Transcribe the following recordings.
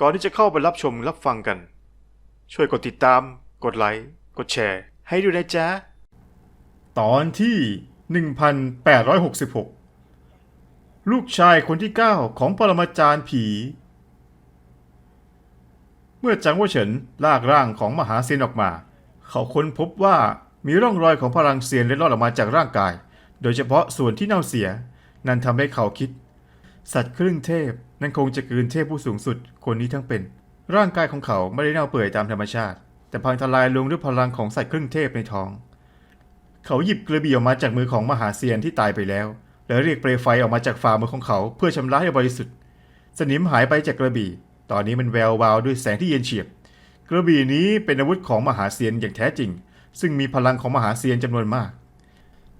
ก่อนที่จะเข้าไปรับชมรับฟังกัน ช่วยกดติดตาม กดไลค์ กดแชร์ ให้ด้วยนะจ๊ะ ตอนที่ 1866 ลูกชายคนที่ 9 ของปรมาจารย์ผี เมื่อจังหวะเฉินลากร่างของมหาเซียนออกมา เขาค้นพบว่ามีร่องรอยของพลังเซียนเล็ดลอดออกมาจากร่างกาย โดยเฉพาะส่วนที่เน่าเสีย นั่นทำให้เขาคิด สัตว์ครึ่งเทพ นั่นคงจะกืนเทพผู้สูงสุดคนนี้ทั้งเป็น ร่างกายของเขาไม่ได้เน่าเปื่อยตามธรรมชาติ แต่พังทลายลงด้วยพลังของสัตว์ครึ่งเทพในท้อง เขาหยิบกระบี่ออกมาจากมือของมหาเซียนที่ตายไปแล้ว แล้วเรียกเปลวไฟออกมาจากฝ่ามือของเขาเพื่อชำระให้บริสุทธิ์ สนิมหายไปจากกระบี่ ตอนนี้มันแวววาวด้วยแสงที่เย็นเฉียบ กระบี่นี้เป็นอาวุธของมหาเซียนอย่างแท้จริง ซึ่งมีพลังของมหาเซียนจำนวนมาก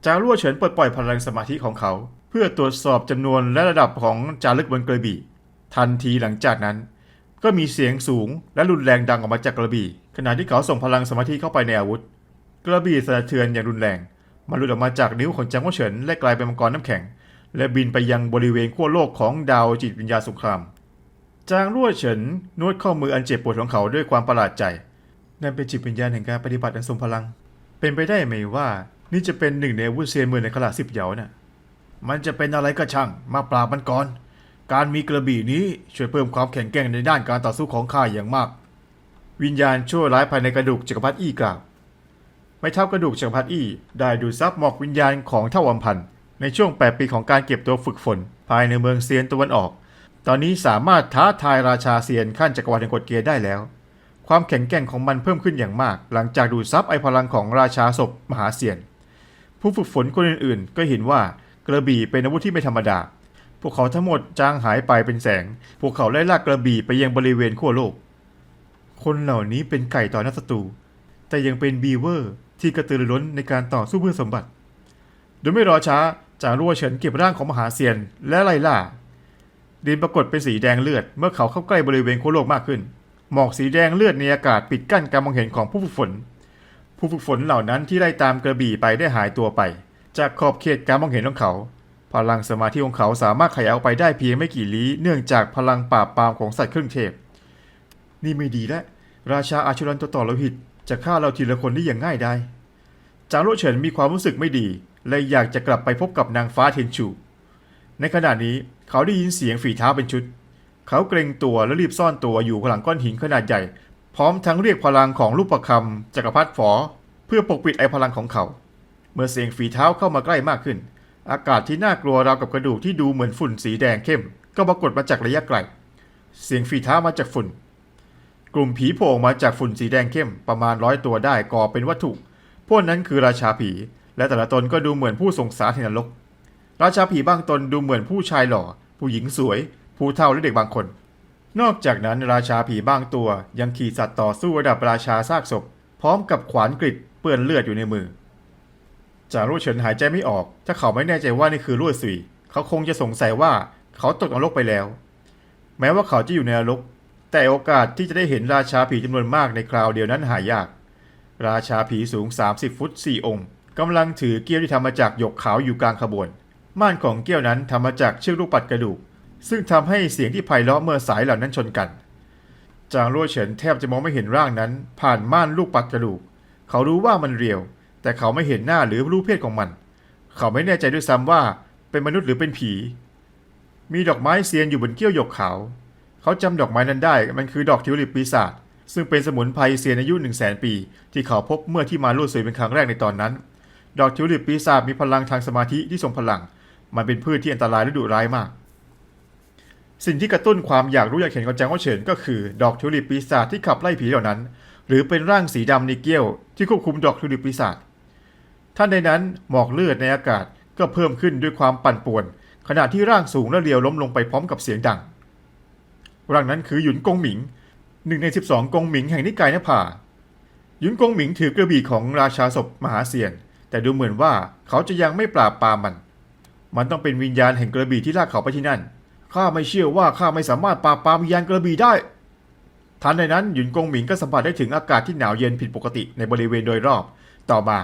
จารั่วเฉินปลดปล่อยพลังสมาธิของเขา เพื่อตรวจสอบจำนวนและระดับของจารึกบนกระบี่ ทันทีหลังจากนั้น ก็มีเสียงสูงและรุนแรงดังออกมาจากกระบี่ ขณะที่เขาส่งพลังสมาธิเข้าไปในอาวุธ กระบี่สะเทือนอย่างรุนแรงมันหลุดออกมาจากนิ้วของจางหวะเฉินและกลายเป็นมังกรน้ำแข็ง และบินไปยังบริเวณขั้วโลกของดาวจิตวิญญาณสงคราม จางรั่วเฉินนวดข้อมืออันเจ็บปวดของเขาด้วยความประหลาดใจ นั่นเป็นจิตวิญญาณแห่งการปฏิบัติอันทรงพลัง เป็นไปได้ไหมว่า นี่จะเป็นหนึ่งในอาวุธเซียนมือในขลาสิบเหยาน่ะมันจะเป็นอะไรก็ช่าง มาปราบมันก่อน การมีกระบี่นี้ช่วยเพิ่มความแข็งแกร่งในด้านการต่อสู้ของข้าอย่างมาก วิญญาณชั่วร้ายภายในกระดูกจักรพรรดิอี้กล่าวไม่เท่ากระดูกจักรพรรดิอี้ได้ดูดซับหมอกวิญญาณของเท่าอัมพันธ์ในช่วง 8 ปีของการเก็บตัวฝึกฝน ภายในเมืองเซียนตะวันออก ตอนนี้สามารถท้าทายราชาเซียนขั้นจักรวรรดิกฎเกณฑ์ได้แล้ว ความแข็งแกร่งของมันเพิ่มขึ้นอย่างมาก หลังจากดูดซับไอพลังของราชาศพมหาเซียน ผู้ฝึกฝนคนอื่นๆ ก็เห็นว่ากระบี่เป็นอาวุธที่ไม่ธรรมดา พวกเขาทั้งหมดจางหายไปเป็นแสง พวกเขาไล่ลากกระบี่ไปยังบริเวณขั้วโลก คนเหล่านี้เป็นไก่ต่อหน้าศัตรู แต่ยังเป็นบีเวอร์ที่กระตือรือร้นในการต่อสู้เพื่อสมบัติ โดยไม่รอช้าจางรั่วเฉินเก็บร่างของมหาเซียนและไล่ล่า ดินปรากฏเป็นสีแดงเลือด เมื่อเขาเข้าใกล้บริเวณขั้วโลกมากขึ้น หมอกสีแดงเลือดในอากาศปิดกั้นการมองเห็นของผู้ฝึกฝน ผู้ฝึกฝนเหล่านั้นที่ไล่ตามกระบี่ไปได้หายตัวไป จากขอบเขตการมองเห็นของเขา พลังสมาธิของเขาสามารถขยายออกไปได้เพียงไม่กี่ลี้เนื่องจากพลังปราบปรามของสัตว์ครึ่งเทพ นี่ไม่ดีแล้วราชาอาชุรันตัวต่อโลหิต จะฆ่าเราทีละคนได้อย่างง่ายได้จางโรเฉินมีความรู้สึกไม่ดีและอยากจะกลับไปพบกับนางฟ้าเทนชู ในขณะนี้เขาได้ยินเสียงฝีเท้าเป็นชุด เขาเกรงตัวและรีบซ่อนตัวอยู่หลังก้อนหินขนาดใหญ่ พร้อมทั้งเรียกพลังของลูกประคำจักรพรรดิฝอ เพื่อปกปิดไอพลังของเขา เมื่อเสียงฝีเท้าเข้ามาใกล้มากขึ้น อากาศที่น่ากลัวราวกับกระดูกที่ดูเหมือนฝุ่นสีแดงเข้ม ก็ปรากฏมาจากระยะไกล เสียงฝีเท้ามาจากฝุ่น กลุ่มผีโผล่มาจากฝุ่นสีแดงเข้มประมาณร้อยตัวได้ก่อเป็นวัตถุ พวกนั้นคือราชาผี และแต่ละตนก็ดูเหมือนผู้ทรงสารแห่งนรก ราชาผีบางตนดูเหมือนผู้ชายหล่อ ผู้หญิงสวย ผู้เฒ่าและเด็กบางคน นอกจากนั้นราชาผีบางตัวยังขี่สัตว์ต่อสู้ระดับราชาซากศพ พร้อมกับขวานกริดเปื้อนเลือดอยู่ในมือ จางรั่เฉินหายใจไม่ออกถ้าเขาไม่แน่ใจว่านี่คือรั่วซุย เขาคงจะสงสัยว่าเขาตกนรกไปแล้ว แม้ว่าเขาจะอยู่ในนรก แต่โอกาสที่จะได้เห็นราชาผีจำนวนมากในคราวเดียวนั้นหายาก ราชาผีสูง 30 ฟุต 4 องค์กำลังถือเกี้ยวที่ทำมาจากหยกขาวอยู่กลางขบวน ม่านของเกี้ยวนั้นทำมาจากเชือกลูกปัดกระดูก ซึ่งทำให้เสียงที่ไพเราะเมื่อสายเหล่านั้นชนกัน จางรั่วเฉินแทบจะมองไม่เห็นร่างนั้น ผ่านม่านลูกปัดกระดูก เขารู้ว่ามันเรียว แต่เขาไม่เห็นหน้าหรือรู้เพศของมัน เขาไม่แน่ใจด้วยซ้ำว่าเป็นมนุษย์หรือเป็นผี มีดอกไม้เซียนอยู่บนเกี้ยวหยกขาว เขาจำดอกไม้นั้นได้ มันคือดอกทิวลิปปีศาจ ซึ่งเป็นสมุนไพรเซียนอายุ1 0 0 0 0แปี ที่เขาพบเมื่อที่มาลู่ซุยเป็นครั้งแรกในตอนนั้น ดอกทิวลิปปีศาจมีพลังทางสมาธิที่ทรงพลัง มันเป็นพืชที่อันตรายและดุร้ายมาก สิ่งที่กระตุ้นความอยากรู้อยากเห็นของจางว่าเฉินก็คือ ดอกทิวลิปปีศาจที่ขับไล่ผีเหล่านั้น หรือเป็นร่างสีดำในเกี้ยวที่ควบคุมดอกทิวลิปปีศาจ ท่านใดนั้นหมอกเลือดในอากาศก็เพิ่มขึ้นด้วยความปั่นป่วน ขณะที่ร่างสูงและเรียวล้มลงไปพร้อมกับเสียงดัง ร่างนั้นคือหยุนกงหมิงหนึ่งใน 12 กงหมิงแห่งนิกายนภาหยุนกงหมิงถือกระบี่ของราชาศพมหาเซียน แต่ดูเหมือนว่าเขาจะยังไม่ปราบปรามมัน มันต้องเป็นวิญญาณแห่งกระบี่ที่ลากเขาไปที่นั่นข้าไม่เชื่อว่าข้าไม่สามารถปราบปรามวิญญาณกระบี่ได้ทันใดนั้นหยุนกงหมิงก็สัมผัสได้ถึงอากาศที่หนาวเย็นผิดปกติในบริเวณโดยรอบ ต่อมา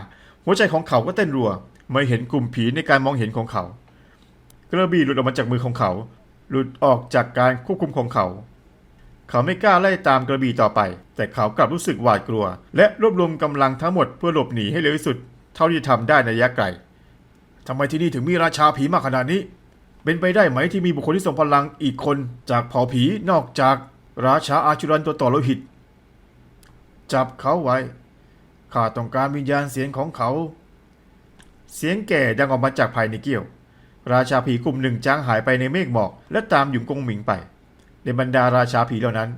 หัวใจของเขาก็เต้นรัวเมื่อเห็นกลุ่มผีในการมองเห็นของเขา กระบี่หลุดออกมาจากมือของเขา หลุดออกจากการควบคุมของเขา เขาไม่กล้าไล่ตามกระบี่ต่อไป แต่เขากลับรู้สึกหวาดกลัว และรวบรวมกำลังทั้งหมดเพื่อหลบหนีให้เร็วที่สุด เท่าที่ทำได้ในระยะไกลทำไมที่นี่ถึงมีราชาผีมากขนาดนี้ เป็นไปได้ไหมที่มีบุคคลที่ทรงพลังอีกคนจากเผ่าผีนอกจากราชาอาชุรันตัวต่อโลหิต จับเขาไว้ ข้าต้องการวิญญาณเสียงของเขา เสียงแก่ดังออกมาจากภายในเกี้ยว ราชาผีกลุ่มหนึ่งจางหายไปในเมฆหมอกและตามหยุงกงหมิงไป ในบรรดาราชาผีเหล่านั้น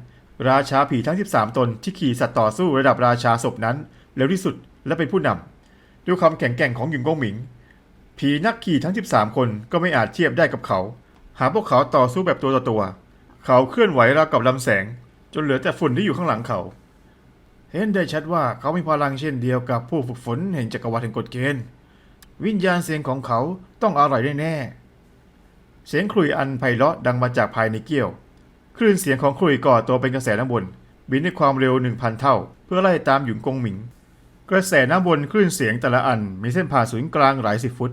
ราชาผีทั้ง 13 ตนที่ขี่สัตว์ต่อสู้ระดับราชาศพนั้นเร็วที่สุดและเป็นผู้นำด้วยความแข็งแกร่งของหยุงกงหมิง ผีนักขี่ทั้ง 13 คนก็ไม่อาจเทียบได้กับเขา หาพวกเขาต่อสู้แบบตัวต่อตัว เขาเคลื่อนไหวราวกับลำแสง จนเหลือแต่ฝุ่นที่อยู่ข้างหลังเขา เห็นได้ชัดว่าเขามีพลังเช่นเดียวกับผู้ฝึกฝนแห่งจักรวรรดิแห่งกฎเกณฑ์ วิญญาณเสียงของเขาต้องอร่อยแน่ๆเสียงครุยอันไพเราะดังมาจากภายในเกี้ยว คลื่นเสียงของครุยก่อตัวเป็นกระแสน้ำวนบินด้วยความเร็ว 1,000 เท่า เพื่อไล่ตามหยุนกงหมิง กระแสน้ำวนคลื่นเสียงแต่ละอันมีเส้นผ่าศูนย์กลางหลายสิบฟุต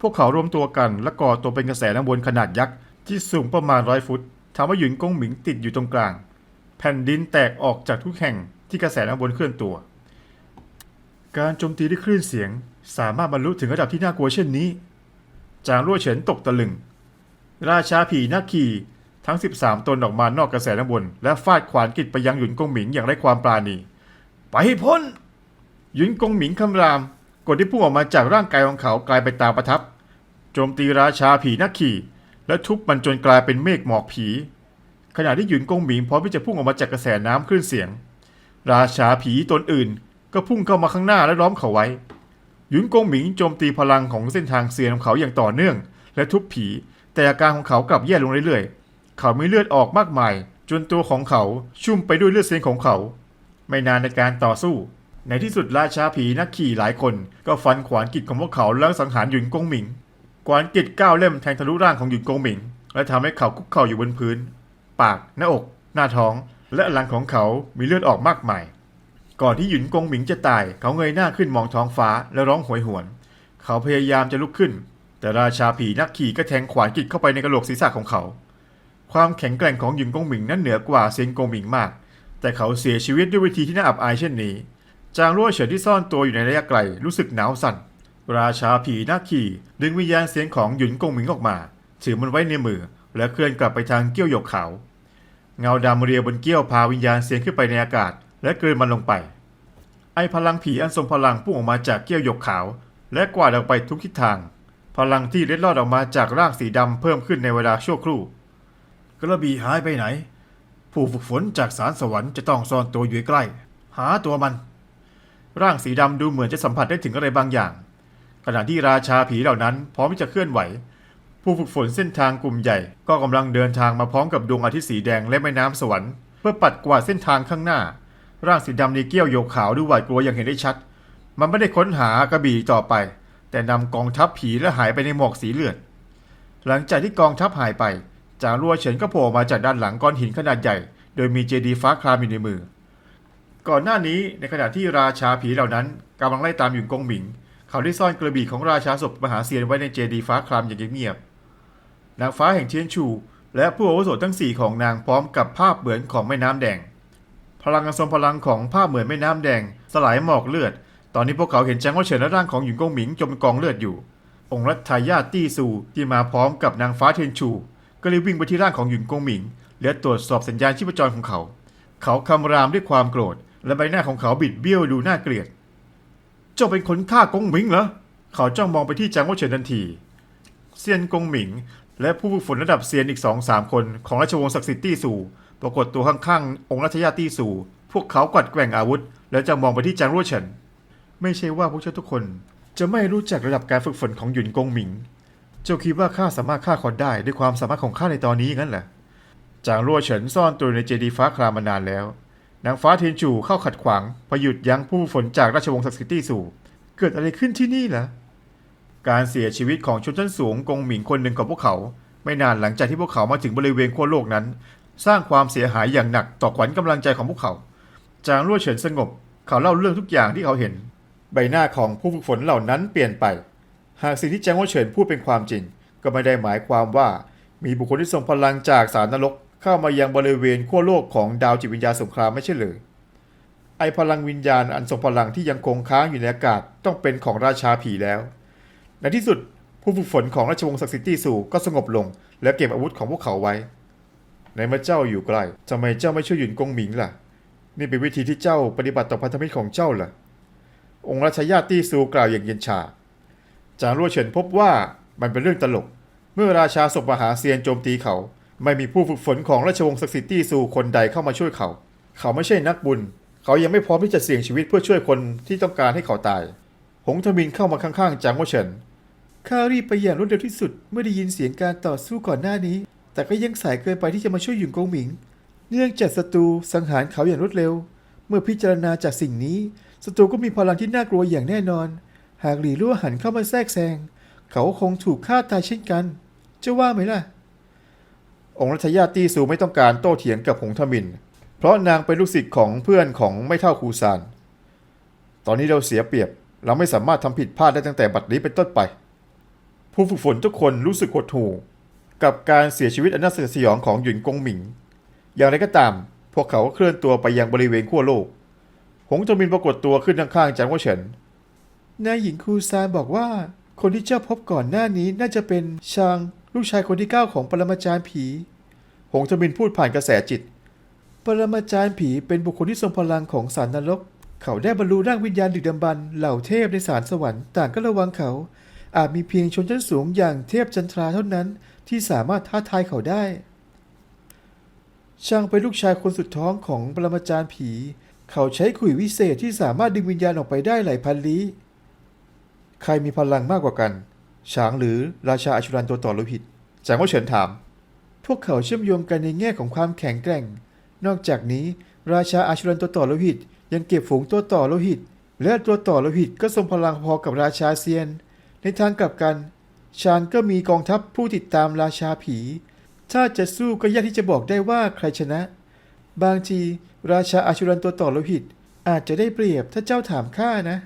พวกเขารวมตัวกันและก่อตัวเป็นกระแสน้ำวนขนาดยักษ์ที่สูงประมาณร้อยฟุตทำให้หยุนกงหมิงติดอยู่ตรงกลาง แผ่นดินแตกออกจากทุกแห่ง ที่กระแสน้ำวนเคลื่อนตัว การโจมตีด้วยคลื่นเสียงสามารถบรรลุถึงระดับที่น่ากลัวเช่นนี้ จางรั่วเฉินตกตะลึง ราชาผีนักขี่ทั้ง 13 ตนออกมานอกกระแสน้ำวนและฟาดขวานกิดไปยังหยุนกงหมิงอย่างไร้ความปราณี ไปให้พ้น หยุนกงหมิงคำราม กดที่พุ่งออกมาจากร่างกายของเขากลายเป็นตาประทับ โจมตีราชาผีนักขี่ และทุบมันจนกลายเป็นเมฆหมอกผี ขณะที่หยุนกงหมิงพร้อมที่จะพุ่งออกมาจากกระแสน้ำคลื่นเสียง ราชาผีตนอื่น ก็พุ่งเข้ามาข้างหน้าและล้อมเขาไว้ หยุนกงหมิงโจมตีพลังของเส้นทางเสียงของเขาอย่างต่อเนื่อง และทุบผี แต่อาการของเขากลับแย่ลงเรื่อยๆ เขามีเลือดออกมากมาย จนตัวของเขาชุ่มไปด้วยเลือดเสียงของเขา ไม่นานในการต่อสู้ ในที่สุดราชาผีนักขี่หลายคน ก็ฟันขวานกิจของพวกเขาแล้วสังหารหยุนกงหมิงขวานกิจก้าวเล่มแทงทะลุร่างของหยุนกงหมิง และทำให้เขาคุกเข่าอยู่บนพื้น ปาก หน้าอก หน้าท้อง และหลังของเขามีเลือดออกมากมาย ก่อนที่หยุนกงหมิงจะตาย เขาเงยหน้าขึ้นมองท้องฟ้าและร้องโหยหวน เขาพยายามจะลุกขึ้น แต่ราชาผีนักขี่ก็แทงขวานกิจเข้าไปในกระโหลกศีรษะของเขา ความแข็งแกร่งของหยุนกงหมิงนั้นเหนือกว่าเซียนกงหมิงมาก แต่เขาเสียชีวิตด้วยวิธีที่น่าอับอายเช่นนี้ จางรั่วเฉินที่ซ่อนตัวอยู่ในระยะไกลรู้สึกหนาวสั่น ราชาผีนักขี่ดึงวิญญาณเสียงของหยุนกงหมิงออกมา ถือมันไว้ในมือ และเคลื่อนกลับไปทางเกี้ยวหยกขาว เงาดำเรียวบนเกี้ยวพาวิญญาณเสียงขึ้นไปในอากาศ และกลืนมันลงไป ไอพลังผีอันทรงพลังพุ่งออกมาจากเกี้ยวหยกขาว และกวาดออกไปทุกทิศทาง พลังที่เล็ดลอดออกมาจากร่างสีดำเพิ่มขึ้นในเวลาชั่วครู่ กระบี่หายไปไหน ผู้ฝึกฝนจากสารสวรรค์จะต้องซ่อนตัวอยู่ใกล้ หาตัวมัน ร่างสีดำดูเหมือนจะสัมผัสได้ถึงอะไรบางอย่าง ขณะที่ราชาผีเหล่านั้นพร้อมที่จะเคลื่อนไหว ผู้ฝึกฝนเส้นทางกลุ่มใหญ่ ก็กำลังเดินทางมาพร้อมกับดวงอาทิตย์สีแดงและแม่น้ำสวรรค์เพื่อปัดกวาดเส้นทางข้างหน้า ร่างสีดำในเกี้ยวโยกขาวดูหวาดกลัวอย่างเห็นได้ชัด มันไม่ได้ค้นหากระบี่ต่อไป แต่นำกองทัพผีและหายไปในหมอกสีเลือด หลังจากที่กองทัพหายไปจางรัวเฉินก็โผล่มาจากด้านหลังก้อนหินขนาดใหญ่ โดยมีเจดีฟ้าครามอยู่ในมือ ก่อนหน้านี้ในขณะที่ราชาผีเหล่านั้นกำลังไล่ตามหยุนกงหมิง เขาได้ซ่อนกระบี่ของราชาศพมหาเซียนไว้ในเจดีฟ้าครามอย่างเงียบ นางฟ้าแห่งเทียนชู และผู้อาวุโสทั้งสี่ของนางพร้อมกับภาพเหมือนของแม่น้ำแดง พลังอันทรงพลังของภาพเหมือนแม่น้ำแดง สลายหมอกเลือด ตอนนี้พวกเขาเห็นแจางว่าเฉินและร่างของหยุนกงหมิงจมกองเลือดอยู่ องค์รัชทายาตี้ซูที่มาพร้อมกับนางฟ้าเทียนชู ก็รีบวิ่งไปที่ร่างของหยุนกงหมิงและตรวจสอบสัญญาณชีพจรของเขา เขาคำรามด้วยความโกรธ และใบหน้าของเขาบิดเบี้ยวดูน่าเกลียด เจ้าเป็นคนฆ่ากงหมิงเหรอ เขาจ้องมองไปที่จางว่าเฉินทันที เซียนกงหมิง และผู้ฝึกฝนระดับเซียนอีกสองสามคนของราชวงศ์ศักดิ์สิทธิ์ตี้ซูปรากฏตัวข้างๆ องค์รัชยาตี้ซูพวกเขากัดแกว่งอาวุธ แล้วจะมองไปที่จางรั่วเฉินไม่ใช่ว่าพวกเจ้าทุกคน จะไม่รู้จักระดับการฝึกฝนของหยุนกงหมิง เจ้าคิดว่าข้าสามารถฆ่าคนได้ด้วยความสามารถของข้าในตอนนี้งั้นเหรอจางรั่วเฉินซ่อนตัวในเจดีฟ้าครามมานานแล้ว นางฟ้าเทียนจูเข้าขัดขวางพยุดยั้งผู้ฝึกฝนจากราชวงศ์ศักดิ์สิทธิ์ตี้สู่ เกิดอะไรขึ้นที่นี่ล่ะ การเสียชีวิตของชนชั้นสูงกงหมิงคนหนึ่งของพวกเขา ไม่นานหลังจากที่พวกเขามาถึงบริเวณขั้วโลกนั้น สร้างความเสียหายอย่างหนักต่อขวัญกำลังใจของพวกเขา จางรั่วเฉินสงบ เขาเล่าเรื่องทุกอย่างที่เขาเห็น ใบหน้าของผู้ฝึกฝนเหล่านั้นเปลี่ยนไป หากสิ่งที่จางรั่วเฉินพูดเป็นความจริง ก็ไม่ได้หมายความว่ามีบุคคลที่ทรงพลังจากสารนรกเข้ามายังบริเวณขั้วโลกของดาวจิตวิญญาณสงครามไม่ใช่หรือไอพลังวิญญาณอันทรงพลังที่ยังคงค้างอยู่ในอากาศต้องเป็นของราชาผีแล้ว ในที่สุดผู้ฝึกฝนของราชวงศ์ศักดิ์สิทธิ์ตี้สู่ก็สงบลง และเก็บอาวุธของพวกเขาไว้ ในเมื่อเจ้าอยู่ใกล้ทำไมเจ้าไม่ช่วยหยุนกงหมิงล่ะ นี่เป็นวิธีที่เจ้าปฏิบัติต่อพันธมิตรของเจ้าล่ะ องค์ราชญาติตี้ซูกล่าวอย่างเย็นชา จางรั่วเฉินพบว่ามันเป็นเรื่องตลก เมื่อราชาศพมหาเซียนโจมตีเขา ไม่มีผู้ฝึกฝนของราชวงศ์ศักดิ์สิทธิ์ตี้ซูคนใดเข้ามาช่วยเขา เขาไม่ใช่นักบุญ เขายังไม่พร้อมที่จะเสี่ยงชีวิตเพื่อช่วยคนที่ต้องการให้เขาตาย หงทมินเข้ามาข้างๆจางรั่วเฉิน ข้ารีบไปอย่างรวดเร็วที่สุดเมื่อได้ยินเสียงการต่อสู้ก่อนหน้านี้ แต่ก็ยังสายเกินไปที่จะมาช่วยหยุนกงหมิง เนื่องจากศัตรูสังหารเขาอย่างรวดเร็ว เมื่อพิจารณาจากสิ่งนี้ศัตรูก็มีพลังที่น่ากลัวอย่างแน่นอน หากหลีลั่วหันเข้ามาแทรกแซงเขาคงถูกฆ่าตายเช่นกันจะว่าไหมล่ะ องค์รัชญาติตี้ซูไม่ต้องการโต้เถียงกับหงทมิน เพราะนางเป็นลูกศิษย์ของเพื่อนของไม่เท่าคูซาน ตอนนี้เราเสียเปรียบ เราไม่สามารถทำผิดพลาดได้ตั้งแต่บัดนี้เป็นต้นไป ผู้ฝึกฝนทุกคนรู้สึกหดหู่กับการเสียชีวิตอันน่าสยดสยองของหยุนกงหมิง อย่างไรก็ตาม พวกเขาเคลื่อนตัวไปยังบริเวณขั้วโลก หงจมินปรากฏตัวขึ้นข้างๆจางว่าเฉิน นายหญิงคูซานบอกว่า คนที่เจ้าพบก่อนหน้านี้น่าจะเป็นชางลูกชายคนที่เก้าของปรมาจารย์ผี หงจมินพูดผ่านกระแสจิต ปรมาจารย์ผีเป็นบุคคลที่ทรงพลังของสารนรก เขาได้บรรลุร่างวิญญาณดึกดำบรรเหล่าเทพในสารสวรรค์ต่างก็ระวังเขา อาจมีเพียงชนชั้นสูงอย่างเทพจันทราเท่านั้นที่สามารถท้าทายเขาได้ ช่างเป็นลูกชายคนสุดท้องของปรมาจารย์ผี เขาใช้ขุยวิเศษที่สามารถดึงวิญญาณออกไปได้หลายพันลี้ ใครมีพลังมากกว่ากัน ช้างหรือราชาอชุรันตัวต่อโลหิตจางว่าเฉินถาม พวกเขาเชื่อมโยงกันในแง่ของความแข็งแกร่ง นอกจากนี้ ราชาอชุรันตัวต่อโลหิต ยังเก็บฝูงตัวต่อโลหิต และตัวต่อโลหิตก็ทรงพลังพอกับราชาเซียน ในทางกลับกัน ชานก็มีกองทัพผู้ติดตามราชาผี ถ้าจะสู้ก็ยากที่จะบอกได้ว่าใครชนะ บางทีราชาอาชุรันตัวต่อโลหิต อาจจะได้เปรียบถ้าเจ้าถามข้านะ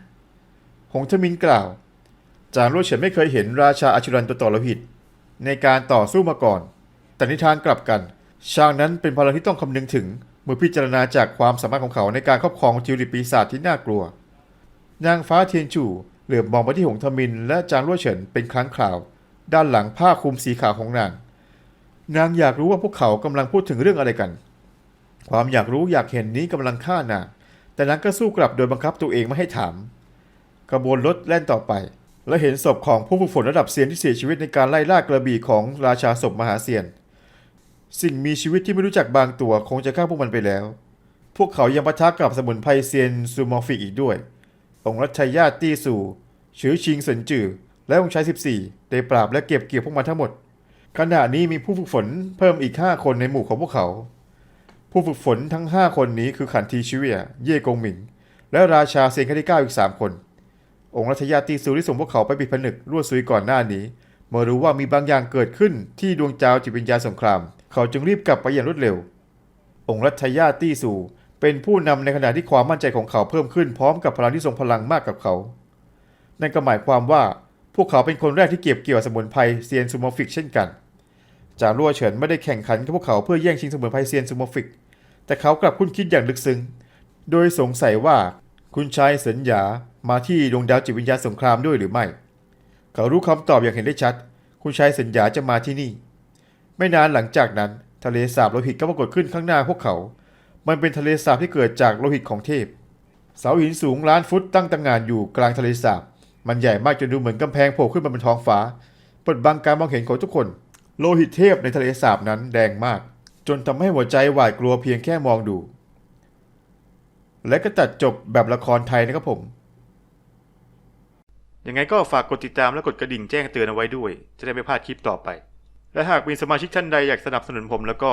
หงทมินกล่าว จางรั่วเฉินไม่เคยเห็นราชาอาชุรันตัวต่อโลหิต ในการต่อสู้มาก่อน แต่ในทางกลับกันชางนั้นเป็นพลังที่ต้องคำนึงถึงเมื่อพิจารณาจากความสามารถของเขาในการครอบครองจิวริปีศาจที่น่ากลัว นางฟ้าเทียนจู่ เหลือบมองไปที่หงทมินและจางรั่วเฉินเป็นครั้งคราว ด้านหลังผ้าคลุมสีขาวของนาง นางอยากรู้ว่าพวกเขากำลังพูดถึงเรื่องอะไรกัน ความอยากรู้อยากเห็นนี้กำลังฆ่านางแต่นางก็สู้กลับโดยบังคับตัวเองไม่ให้ถามกระบวนรถแล่นต่อไป และเห็นศพของผู้ฝึกฝนระดับเซียนที่เสียชีวิตในการไล่ล่ากระบี่ของราชาศพมหาเซียน สิ่งมีชีวิตที่ไม่รู้จักบางตัวคงจะฆ่าพวกมันไปแล้ว พวกเขายังปะทะกับสมุนไพรเซียนซูมอฟิกอีกด้วย องค์รัชญาติตี้สู่ชือชิงเสินจือและองค์ชาย 14 ได้ปราบและเก็บเกี่ยวพวกมันทั้งหมด ขณะนี้มีผู้ฝึกฝนเพิ่มอีก 5 คนในหมู่ของพวกเขา ผู้ฝึกฝนทั้ง 5 คนนี้คือขันทีชิเวีย เย่กงหมิง และราชาเซียนขั้นที่9อีก 3 คน องค์รัชญาติสูที่ส่งพวกเขาไปปิดผนึกรั่วซุยก่อนหน้านี้ เมื่อรู้ว่ามีบางอย่างเกิดขึ้นที่ดวงจาวจิตวิญญาณสงคราม เขาจึงรีบกลับไปอย่างรวดเร็ว องค์รัชญาตี้สู่ เป็นผู้นำในขณะที่ความมั่นใจของเขาเพิ่มขึ้นพร้อมกับพลังที่ทรงพลังมากกับเขา นั่นก็หมายความว่าพวกเขาเป็นคนแรกที่เก็บเกี่ยวสมุนไพรเซียนซูโมฟิกเช่นกัน จารั่วเฉินไม่ได้แข่งขันกับพวกเขาเพื่อแย่งชิงสมุนไพรเซียนซูโมฟิก แต่เขากลับคุ้นคิดอย่างลึกซึ้ง โดยสงสัยว่าคุณชายเสินหยามาที่ดวงดาวจิตวิญญาณสงครามด้วยหรือไม่ เขารู้คำตอบอย่างเห็นได้ชัด คุณชายเสินหยาจะมาที่นี่ ไม่นานหลังจากนั้นทะเลสาบโลหิตก็ปรากฏขึ้นข้างหน้าพวกเขา มันเป็นทะเลสาบที่เกิดจากโลหิตของเทพ เสาหินสูงล้านฟุตตั้งตางานอยู่กลางทะเลสาบ มันใหญ่มากจนดูเหมือนกำแพงโผล่ขึ้นมาบนท้องฟ้าปิดบังการมองเห็นของทุกคน โลหิตเทพในทะเลสาบนั้นแดงมาก จนทำให้หัวใจหวาดกลัวเพียงแค่มองดู และก็ตัดจบแบบละครไทยนะครับผม ยังไงก็ฝากกดติดตามและกดกระดิ่งแจ้งเตือนเอาไว้ด้วย จะได้ไม่พลาดคลิปต่อไป และหากมีสมาชิกท่านใดอยากสนับสนุนผมแล้วก็